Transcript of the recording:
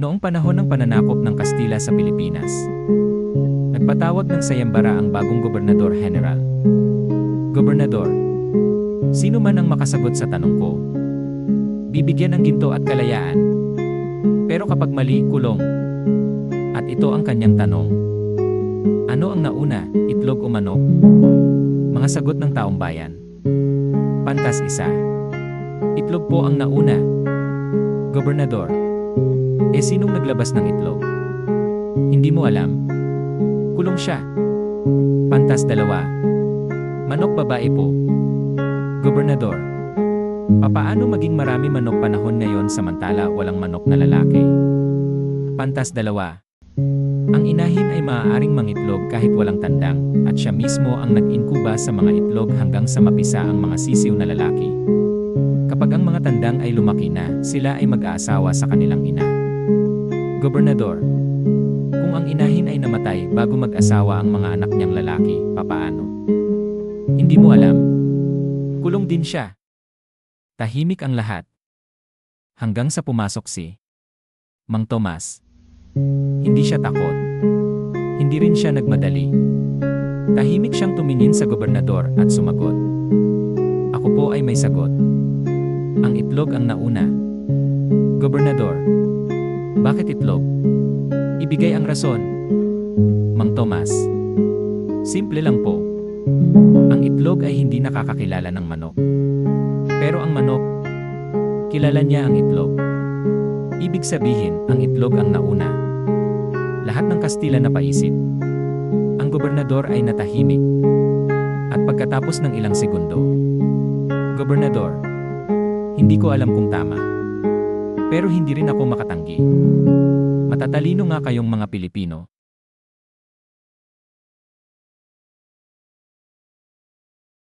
Noong panahon ng pananakop ng Kastila sa Pilipinas, nagpatawag ng sayambara ang bagong gobernador general. Gobernador, sino man ang makasagot sa tanong ko, bibigyan ng ginto at kalayaan. Pero kapag mali, kulong. At ito ang kanyang tanong. Ano ang nauna, itlog o manok? Mga sagot ng taong bayan. Pantas isa. Itlog po ang nauna. Gobernador. Eh sinong naglabas ng itlog? Hindi mo alam. Kulong siya. Pantas dalawa. Manok babae po. Gobernador. Papaano maging marami manok panahon ngayon samantala walang manok na lalaki? Pantas dalawa. Ang inahin ay maaaring mangitlog kahit walang tandang, at siya mismo ang nag-inkuba sa mga itlog hanggang sa mapisa ang mga sisiw na lalaki. Kapag ang mga tandang ay lumaki na, sila ay mag-aasawa sa kanilang ina. Gobernador, kung ang inahin ay namatay bago mag-asawa ang mga anak niyang lalaki, papaano? Hindi mo alam. Kulong din siya. Tahimik ang lahat. Hanggang sa pumasok si Mang Tomas. Hindi siya takot. Hindi rin siya nagmadali. Tahimik siyang tumingin sa gobernador at sumagot. Ako po ay may sagot. Ang itlog ang nauna. Gobernador. Bakit itlog? Ibigay ang rason. Mang Tomas. Simple lang po. Ang itlog ay hindi nakakakilala ng manok. Pero ang manok, kilala niya ang itlog. Ibig sabihin, ang itlog ang nauna. Lahat ng Kastila na paisip. Ang gobernador ay natahimik. At pagkatapos ng ilang segundo, Gobernador, hindi ko alam kung tama. Pero hindi rin ako makatanggi. Matatalino nga kayong mga Pilipino,